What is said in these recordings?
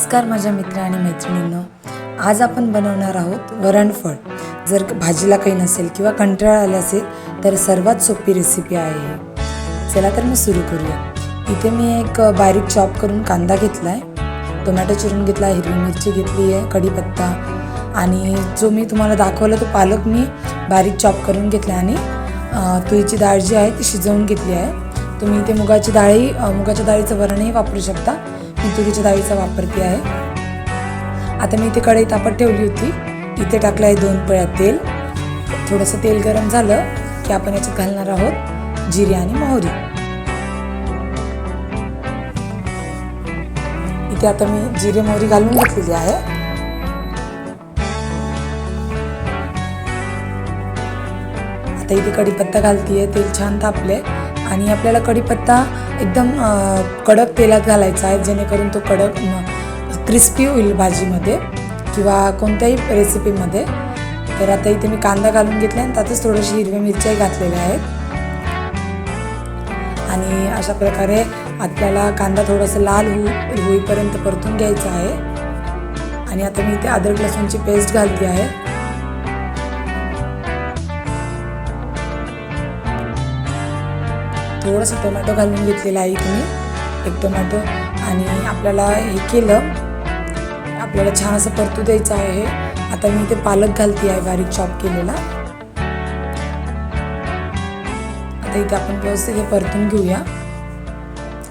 नमस्कार माझ्या मित्र आणि मैत्रिणींनो. आज आपण बनवणार आहोत वरणफळ. जर भाजीला काही नसेल किंवा कंटाळा आला असेल तर सर्वात सोपी रेसिपी आहे. चला तर मग सुरू करूया. इथे मी एक बारीक चॉप करून कांदा घेतला आहे टोमॅटो चिरून घेतला हिरवी मिरची घेतली आहे कढीपत्ता. आणि जो मी तुम्हाला दाखवला तो पालक मी बारीक चॉप करून घेतला आणि अं, तुरीची डाळ जी आहे ती शिजवून घेतली आहे. तुम्ही इथे मुगाची डाळी मुगाच्या डाळीचं वरणही वापरू शकता. तुरीच्या डाळीचा वापरते आहे. आता मी इथे कढई तापत ठेवली होती. इथे टाकलं आहे दोन पळ्या तेल. थोडंसं तेल गरम झालं की आपण याच्यात घालणार आहोत जिरे आणि मोहरी. इथे आता मी जिरे मोहरी घालून घेतलेली आहे. आता इथे कढीपत्ता घालतीये. तेल छान तापले आणि आपल्याला कढीपत्ता एकदम कडक तेलात घालायचा आहे जेणेकरून तो कडक क्रिस्पी होईल भाजीमध्ये किंवा कोणत्याही रेसिपीमध्ये तर आता इथे मी कांदा घालून घेतला आणि त्यातच थोडीशी हिरव्या मिरच्याही घातलेल्या आहेत. आणि अशा प्रकारे आपल्याला कांदा थोडासा लाल होऊ होईपर्यंत परतून घ्यायचा आहे. आणि आता मी इथे अद्रक लसूणची पेस्ट घालते आहे. थोडंसं टोमॅटो घालून घेतलेला आहे तुम्ही एक टोमॅटो आणि आपल्याला हे केलं आपल्याला छान असं परतू द्यायचं आहे. आता मी ते पालक घालते आहे बारीक चॉप केलेला. आता इथे आपण व्यवस्थित हे परतून घेऊया.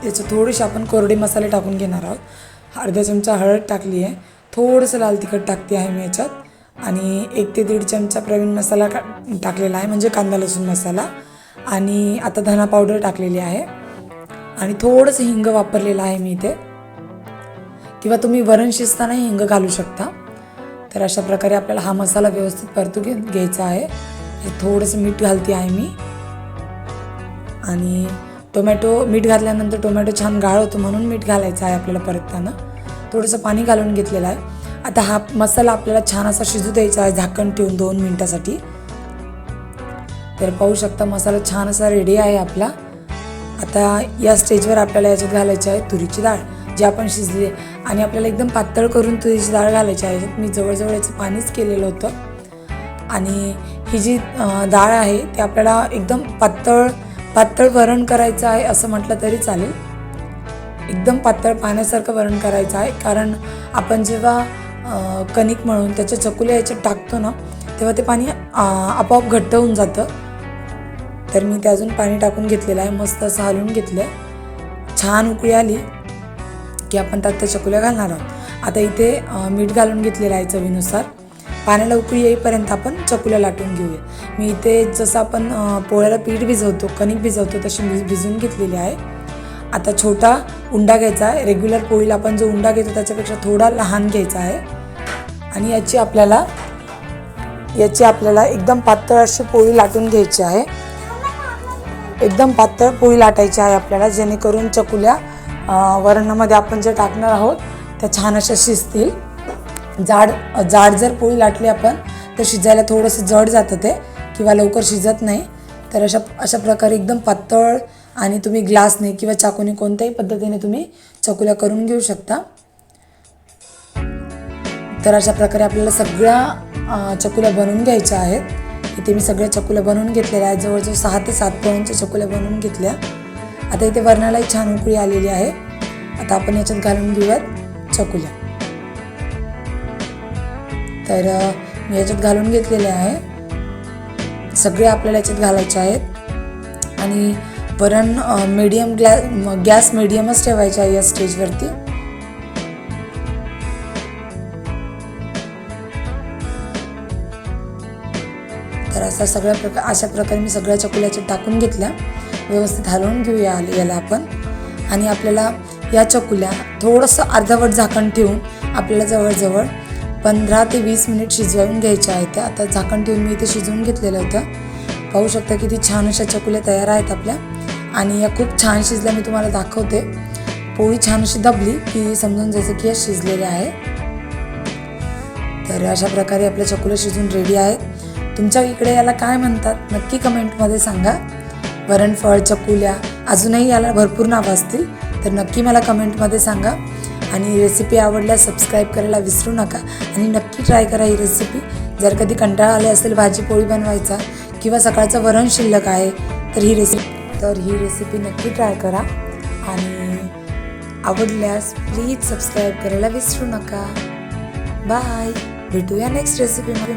याच्यात थोडेसे आपण कोरडे मसाले टाकून घेणार आहोत. अर्धा चमचा हळद टाकली आहे. थोडंसं लाल तिखट टाकते आहे मी याच्यात. आणि एक ते दीड चमचा प्रवीण मसाला का टाकलेला आहे म्हणजे कांदा लसूण मसाला. आणि आता धना पावडर टाकलेली आहे. आणि थोडंसं हिंग वापरलेलं आहे मी इथे. किंवा तुम्ही वरण शिजतानाही हिंग घालू शकता. तर अशा प्रकारे आपल्याला हा मसाला व्यवस्थित परतू घे घ्यायचा आहे. थोडंसं मीठ घालते आहे मी. आणि टोमॅटो मीठ घातल्यानंतर टोमॅटो छान गाळ होतो म्हणून मीठ घालायचं आहे आपल्याला परतताना. थोडंसं पाणी घालून घेतलेलं आहे. आता हा मसाला आपल्याला छान असा शिजू द्यायचा आहे. झाकण ठेवून दोन मिनटासाठी. तर पाहू शकता मसाला छान असा रेडी आहे आपला. आता या स्टेजवर आपल्याला याच्यात घालायची आहे तुरीची डाळ जी आपण शिजली आहे. आणि आपल्याला एकदम पातळ करून तुरीची डाळ घालायची आहे. मी जवळजवळ याचं पाणीच केलेलं होतं. आणि ही जी डाळ आहे ती आपल्याला एकदम पातळ पातळ वरण करायचं आहे असं म्हटलं तरी चालेल. एकदम पातळ पाण्यासारखं वरण करायचं आहे. कारण आपण जेव्हा कणिक मळून त्याच्या चकुल्या याच्यात टाकतो ना तेव्हा ते पाणी आपोआप घट्ट होऊन जातं. तर मी ते अजून पाणी टाकून घेतलेलं आहे मस्त असं हलवून घेतलं. छान उकळी आली की आपण त्यात त्या चकुल्या घालणार आहोत. आता इथे मीठ घालून घेतलेलं आहे चवीनुसार. पाण्याला उकळी येईपर्यंत आपण चकुल्या लाटून घेऊया. मी इथे जसं आपण पोळ्याला पीठ भिजवतो कणिक भिजवतो तशी भिज भिजवून घेतलेली आहे. आता छोटा उंडा घ्यायचा आहे. रेग्युलर पोळीला आपण जो उंडा घेतो त्याच्यापेक्षा थोडा लहान घ्यायचा आहे. आणि याची आपल्याला याची आपल्याला एकदम पातळ अशी पोळी लाटून घ्यायची आहे. एकदम पातळ पोळी लाटायची आहे आपल्याला जेणेकरून चकुल्या वरणामध्ये आपण जे टाकणार आहोत त्या छान अशा शिजतील. जाड जाड जर पोळी लाटली आपण तर शिजायला थोडंसं जड जातं ते किंवा लवकर शिजत नाही. तर अशा अशा प्रकारे एकदम पातळ आणि तुम्ही ग्लासने किंवा चाकूने कोणत्याही पद्धतीने तुम्ही चकुल्या करून घेऊ शकता. तर अशा प्रकारे आपल्याला सगळ्या चकुल्या बनवून घ्यायच्या आहेत. इथे मी सगळ्या चकुल्या बनवून घेतलेल्या आहेत. जवळजवळ सहा ते सात पोळ्यांच्या चकुल्या बनवून घेतल्या. आता इथे वरणालाही छान उकळी आलेली आहे. आता आपण याच्यात घालून घेऊयात चकुल्या. तर मी याच्यात घालून घेतलेले आहे. सगळे आपल्याला याच्यात घालायचे आहेत. आणि वरण मीडियम ग्लॅ गॅस मीडियमच ठेवायचा आहे या स्टेजवरती तर असा सगळ्या प्रकार अशा प्रकारे मी सगळ्या चकुल्याच्या टाकून घेतल्या. व्यवस्थित हलवून घेऊया याला आपण. आणि आपल्याला या चकुल्या थोडंसं अर्धवट झाकण ठेवून आपल्याला जवळजवळ पंधरा ते वीस मिनिट शिजवून घ्यायच्या आहेत. त्या आता झाकण ठेवून मी इथे शिजवून घेतलेलं होतं. पाहू शकता किती छान अशा चकुल्या तयार आहेत आपल्या. आणि या खूप छान शिजल्या मी तुम्हाला दाखवते. पोळी छान अशी दबली की समजून जायचं की या शिजलेल्या आहे तर अशा प्रकारे आपल्या चकुल्या शिजून रेडी आहेत. तुमच्या इकडे याला काय म्हणतात नक्की कमेंटमध्ये सांगा. वरणफळ चकुल्या अजूनही याला भरपूर नावं असतील तर नक्की मला कमेंटमध्ये सांगा. आणि रेसिपी आवडल्यास सबस्क्राईब करायला विसरू नका. आणि नक्की ट्राय करा ही रेसिपी जर कधी कंटाळा आले असेल भाजी पोळी बनवायचा किंवा सकाळचं वरण शिल्लक आहे तर ही रेसिपी तर ही रेसिपी नक्की ट्राय करा. आणि आवडल्यास प्लीज सबस्क्राईब करायला विसरू नका. बाय भेटूया नेक्स्ट रेसिपीमध्ये